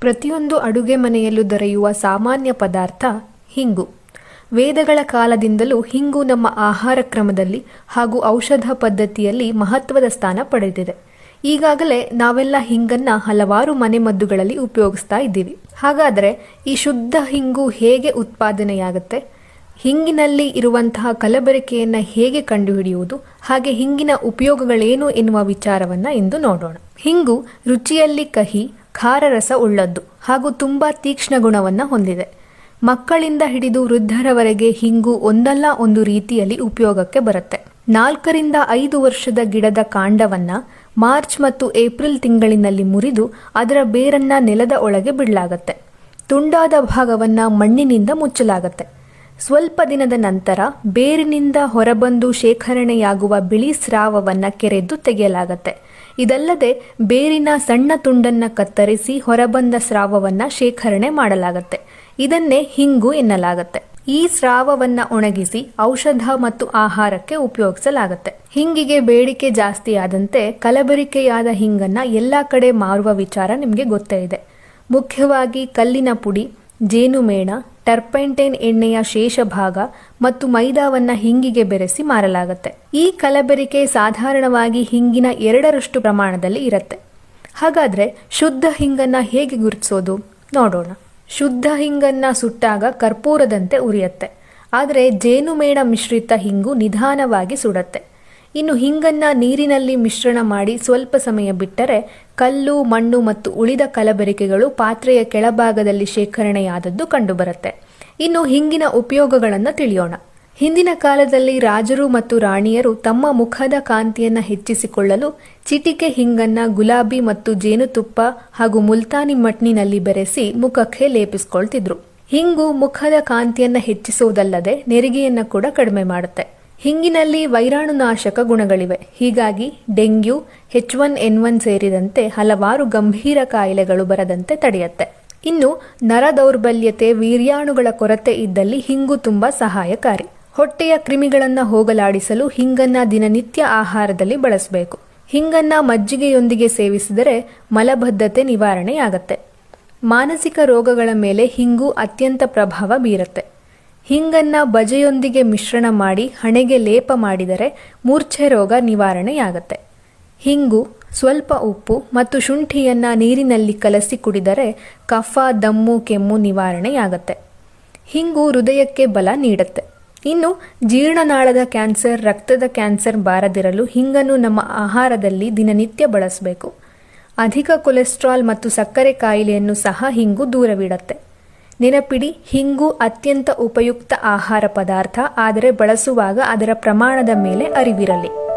ಪ್ರತಿಯೊಂದು ಅಡುಗೆ ಮನೆಯಲ್ಲೂ ದೊರೆಯುವ ಸಾಮಾನ್ಯ ಪದಾರ್ಥ ಹಿಂಗು. ವೇದಗಳ ಕಾಲದಿಂದಲೂ ಹಿಂಗು ನಮ್ಮ ಆಹಾರ ಕ್ರಮದಲ್ಲಿ ಹಾಗೂ ಔಷಧ ಪದ್ಧತಿಯಲ್ಲಿ ಮಹತ್ವದ ಸ್ಥಾನ ಪಡೆದಿದೆ. ಈಗಾಗಲೇ ನಾವೆಲ್ಲ ಹಿಂಗನ್ನ ಹಲವಾರು ಮನೆಮದ್ದುಗಳಲ್ಲಿ ಉಪಯೋಗಿಸ್ತಾ ಇದ್ದೀವಿ. ಹಾಗಾದರೆ ಈ ಶುದ್ಧ ಹಿಂಗು ಹೇಗೆ ಉತ್ಪಾದನೆಯಾಗುತ್ತೆ? ಹಿಂಗಿನಲ್ಲಿ ಇರುವಂತಹ ಕಲಬೆರಕೆಯನ್ನು ಹೇಗೆ ಕಂಡುಹಿಡಿಯುವುದು? ಹಾಗೆ ಹಿಂಗಿನ ಉಪಯೋಗಗಳೇನು ಎನ್ನುವ ವಿಚಾರವನ್ನ ಇಂದು ನೋಡೋಣ. ಹಿಂಗು ರುಚಿಯಲ್ಲಿ ಕಹಿ ಖಾರ ರಸ ಉಳ್ಳದ್ದು ಹಾಗೂ ತುಂಬಾ ತೀಕ್ಷ್ಣ ಗುಣವನ್ನು ಹೊಂದಿದೆ. ಮಕ್ಕಳಿಂದ ಹಿಡಿದು ವೃದ್ಧರವರೆಗೆ ಹಿಂಗು ಒಂದಲ್ಲ ಒಂದು ರೀತಿಯಲ್ಲಿ ಉಪಯೋಗಕ್ಕೆ ಬರುತ್ತೆ. ನಾಲ್ಕರಿಂದ ಐದು ವರ್ಷದ ಗಿಡದ ಕಾಂಡವನ್ನ ಮಾರ್ಚ್ ಮತ್ತು ಏಪ್ರಿಲ್ ತಿಂಗಳಿನಲ್ಲಿ ಮುರಿದು ಅದರ ಬೇರನ್ನ ನೆಲದ ಒಳಗೆ ಬಿಡಲಾಗತ್ತೆ. ತುಂಡಾದ ಭಾಗವನ್ನ ಮಣ್ಣಿನಿಂದ ಮುಚ್ಚಲಾಗತ್ತೆ. ಸ್ವಲ್ಪ ದಿನದ ನಂತರ ಬೇರಿನಿಂದ ಹೊರಬಂದು ಶೇಖರಣೆಯಾಗುವ ಬಿಳಿ ಸ್ರಾವವನ್ನು ಕೆರೆದು ತೆಗೆಯಲಾಗತ್ತೆ. ಇದಲ್ಲದೆ ಬೇರಿನ ಸಣ್ಣ ತುಂಡನ್ನು ಕತ್ತರಿಸಿ ಹೊರಬಂದ ಸ್ರಾವವನ್ನು ಶೇಖರಣೆ ಮಾಡಲಾಗುತ್ತೆ. ಇದನ್ನೇ ಹಿಂಗು ಎನ್ನಲಾಗುತ್ತೆ. ಈ ಸ್ರಾವವನ್ನು ಒಣಗಿಸಿ ಔಷಧ ಮತ್ತು ಆಹಾರಕ್ಕೆ ಉಪಯೋಗಿಸಲಾಗುತ್ತೆ. ಹಿಂಗಿಗೆ ಬೇಡಿಕೆ ಜಾಸ್ತಿ ಆದಂತೆ ಕಲಬೆರಿಕೆಯಾದ ಹಿಂಗನ್ನ ಎಲ್ಲಾ ಕಡೆ ಮಾರುವ ವಿಚಾರ ನಿಮಗೆ ಗೊತ್ತೇ ಇದೆ. ಮುಖ್ಯವಾಗಿ ಕಲ್ಲಿನ ಪುಡಿ, ಜೇನುಮೇಣ ಟರ್ಪೆಂಟೈನ್ ಎಣ್ಣೆಯ ಶೇಷ ಭಾಗ ಮತ್ತು ಮೈದಾವನ್ನ ಹಿಂಗಿಗೆ ಬೆರೆಸಿ ಮಾರಲಾಗುತ್ತೆ. ಈ ಕಲಬೆರಿಕೆ ಸಾಧಾರಣವಾಗಿ ಹಿಂಗಿನ ಎರಡರಷ್ಟು ಪ್ರಮಾಣದಲ್ಲಿ ಇರುತ್ತೆ. ಹಾಗಾದ್ರೆ ಶುದ್ಧ ಹಿಂಗನ್ನ ಹೇಗೆ ಗುರುತಿಸೋದು? ನೋಡೋಣ. ಶುದ್ಧ ಹಿಂಗನ್ನ ಸುಟ್ಟಾಗ ಕರ್ಪೂರದಂತೆ ಉರಿಯತ್ತೆ. ಆದರೆ ಜೇನುಮೇಣ ಮಿಶ್ರಿತ ಹಿಂಗು ನಿಧಾನವಾಗಿ ಸುಡತ್ತೆ. ಇನ್ನು ಹಿಂಗನ್ನ ನೀರಿನಲ್ಲಿ ಮಿಶ್ರಣ ಮಾಡಿ ಸ್ವಲ್ಪ ಸಮಯ ಬಿಟ್ಟರೆ ಕಲ್ಲು, ಮಣ್ಣು ಮತ್ತು ಉಳಿದ ಕಲಬೆರಕೆಗಳು ಪಾತ್ರೆಯ ಕೆಳಭಾಗದಲ್ಲಿ ಶೇಖರಣೆಯಾದದ್ದು ಕಂಡುಬರುತ್ತೆ. ಇನ್ನು ಹಿಂಗಿನ ಉಪಯೋಗಗಳನ್ನು ತಿಳಿಯೋಣ. ಹಿಂದಿನ ಕಾಲದಲ್ಲಿ ರಾಜರು ಮತ್ತು ರಾಣಿಯರು ತಮ್ಮ ಮುಖದ ಕಾಂತಿಯನ್ನು ಹೆಚ್ಚಿಸಿಕೊಳ್ಳಲು ಚಿಟಿಕೆ ಹಿಂಗನ್ನ ಗುಲಾಬಿ ಮತ್ತು ಜೇನುತುಪ್ಪ ಹಾಗೂ ಮುಲ್ತಾನಿ ಮಟ್ನಿನಲ್ಲಿ ಬೆರೆಸಿ ಮುಖಕ್ಕೆ ಲೇಪಿಸಿಕೊಳ್ತಿದ್ರು. ಹಿಂಗು ಮುಖದ ಕಾಂತಿಯನ್ನು ಹೆಚ್ಚಿಸುವುದಲ್ಲದೆ ನೆರಿಗೆಯನ್ನು ಕೂಡ ಕಡಿಮೆ ಮಾಡುತ್ತೆ. ಹಿಂಗಿನಲ್ಲಿ ವೈರಾಣು ನಾಶಕ ಗುಣಗಳಿವೆ. ಹೀಗಾಗಿ dengue H one N one ಸೇರಿದಂತೆ ಹಲವಾರು ಗಂಭೀರ ಕಾಯಿಲೆಗಳು ಬರದಂತೆ ತಡೆಯುತ್ತೆ. ಇನ್ನು ನರ ದೌರ್ಬಲ್ಯತೆ, ವೀರ್ಯಾಣುಗಳ ಕೊರತೆ ಇದ್ದಲ್ಲಿ ಹಿಂಗು ತುಂಬಾ ಸಹಾಯಕಾರಿ. ಹೊಟ್ಟೆಯ ಕ್ರಿಮಿಗಳನ್ನು ಹೋಗಲಾಡಿಸಲು ಹಿಂಗನ್ನ ದಿನನಿತ್ಯ ಆಹಾರದಲ್ಲಿ ಬಳಸಬೇಕು. ಹಿಂಗನ್ನ ಮಜ್ಜಿಗೆಯೊಂದಿಗೆ ಸೇವಿಸಿದರೆ ಮಲಬದ್ಧತೆ ನಿವಾರಣೆಯಾಗತ್ತೆ. ಮಾನಸಿಕ ರೋಗಗಳ ಮೇಲೆ ಹಿಂಗು ಅತ್ಯಂತ ಪ್ರಭಾವ ಬೀರುತ್ತೆ. ಹಿಂಗನ್ನ ಬಜೆಯೊಂದಿಗೆ ಮಿಶ್ರಣ ಮಾಡಿ ಹಣೆಗೆ ಲೇಪ ಮಾಡಿದರೆ ಮೂರ್ಛೆ ರೋಗ ನಿವಾರಣೆಯಾಗತ್ತೆ. ಹಿಂಗು ಸ್ವಲ್ಪ ಉಪ್ಪು ಮತ್ತು ಶುಂಠಿಯನ್ನು ನೀರಿನಲ್ಲಿ ಕಲಸಿ ಕುಡಿದರೆ ಕಫ, ದಮ್ಮು, ಕೆಮ್ಮು ನಿವಾರಣೆಯಾಗತ್ತೆ. ಹಿಂಗು ಹೃದಯಕ್ಕೆ ಬಲ ನೀಡುತ್ತೆ. ಇನ್ನು ಜೀರ್ಣನಾಳದ ಕ್ಯಾನ್ಸರ್, ರಕ್ತದ ಕ್ಯಾನ್ಸರ್ ಬಾರದಿರಲು ಹಿಂಗನ್ನು ನಮ್ಮ ಆಹಾರದಲ್ಲಿ ದಿನನಿತ್ಯ ಬಳಸಬೇಕು. ಅಧಿಕ ಕೊಲೆಸ್ಟ್ರಾಲ್ ಮತ್ತು ಸಕ್ಕರೆ ಕಾಯಿಲೆಯನ್ನು ಸಹ ಹಿಂಗು ದೂರವಿಡತ್ತೆ. ನೆನಪಿಡಿ ಹಿಂಗು ಅತ್ಯಂತ ಉಪಯುಕ್ತ ಆಹಾರ ಪದಾರ್ಥ ಆದರೆ ಬಳಸುವಾಗ ಅದರ ಪ್ರಮಾಣದ ಮೇಲೆ ಅರಿವಿರಲಿ.